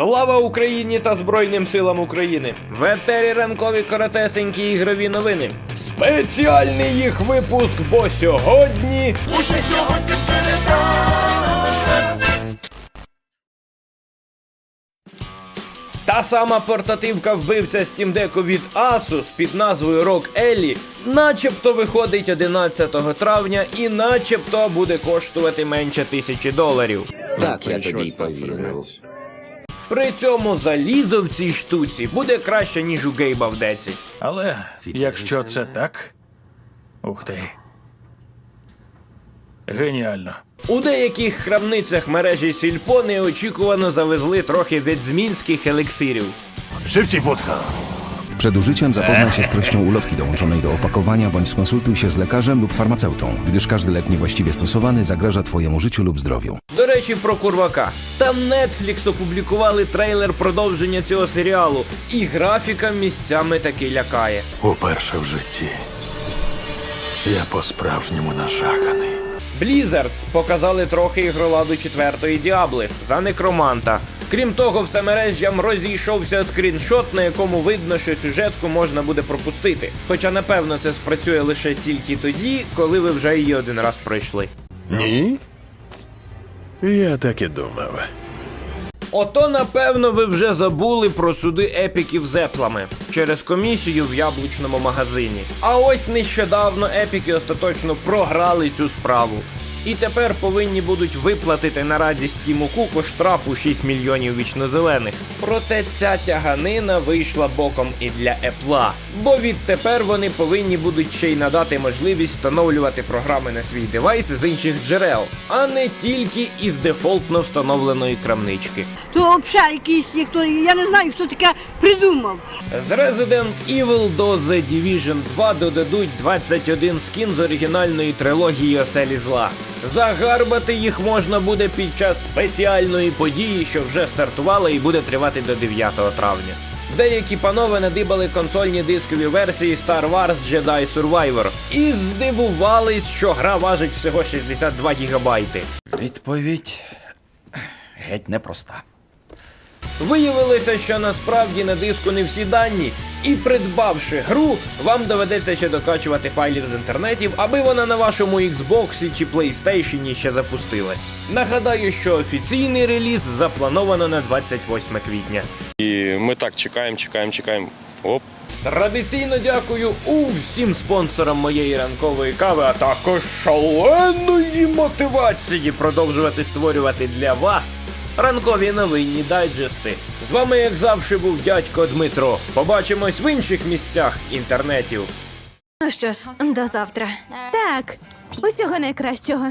Слава Україні та Збройним силам України! В етері ранкові коротесенькі ігрові новини. Спеціальний їх випуск, бо сьогодні. Уже сьогодні середа. Та сама портативка вбивця Steam Deck від Asus під назвою ROG Ellie начебто виходить 11 травня і начебто буде коштувати менше тисячі доларів. Так, я тобі повірив. При цьому залізо в цій штуці буде краще, ніж у Гейба в деці. Але якщо це так. Ух ти. Геніально. У деяких крамницях мережі Сільпо неочікувано завезли трохи ведзмінських елексирів. Живці wódka. Przed użyciem zapoznaj się z treścią ulotki dołączonej do opakowania bądź skonsultuj się z lekarzem lub farmaceutą, gdyż każdy lek niewłaściwie stosowany zagraża Twojemu życiu lub zdrowiu. До речі, про курвака. Там Netflix опублікували трейлер продовження цього серіалу, і графіка місцями таки лякає. Уперше в житті. Я по-справжньому нажаханий. Blizzard показали трохи ігроладу четвертої діабли за некроманта. Крім того, всемережжям розійшовся скріншот, на якому видно, що сюжетку можна буде пропустити. Хоча, напевно, це спрацює лише тільки тоді, коли ви вже її один раз пройшли. Ні? Я так і думав. Ото, напевно, ви вже забули про суди епіків з еплами через комісію в яблучному магазині. А ось нещодавно епіки остаточно програли цю справу. І тепер повинні будуть виплатити на радість Тіму Куку штрафу 6 мільйонів вічнозелених. Проте ця тяганина вийшла боком і для Епла. Бо відтепер вони повинні будуть ще й надати можливість встановлювати програми на свій девайс з інших джерел, а не тільки із дефолтно встановленої крамнички. То взагалі якийсь ніхто, я не знаю, хто таке придумав. З Resident Evil до The Division 2 додадуть 21 скін з оригінальної трилогії Оселі Зла. Загарбати їх можна буде під час спеціальної події, що вже стартувала і буде тривати до 9 травня. Деякі панове надибали консольні дискові версії Star Wars Jedi Survivor і здивувались, що гра важить всього 62 гігабайти. Відповідь геть непроста. Виявилося, що насправді на диску не всі дані, і придбавши гру, вам доведеться ще докачувати файлів з інтернетів, аби вона на вашому Xbox чи PlayStation ще запустилась. Нагадаю, що офіційний реліз заплановано на 28 квітня. І ми так чекаємо, чекаємо, чекаємо. Оп. Традиційно дякую усім спонсорам моєї ранкової кави, а також шаленої мотивації продовжувати створювати для вас ранкові новинні дайджести. З вами, як завжди, був дядько Дмитро. Побачимось в інших місцях інтернетів. Ну що ж, до завтра. Так, усього найкращого.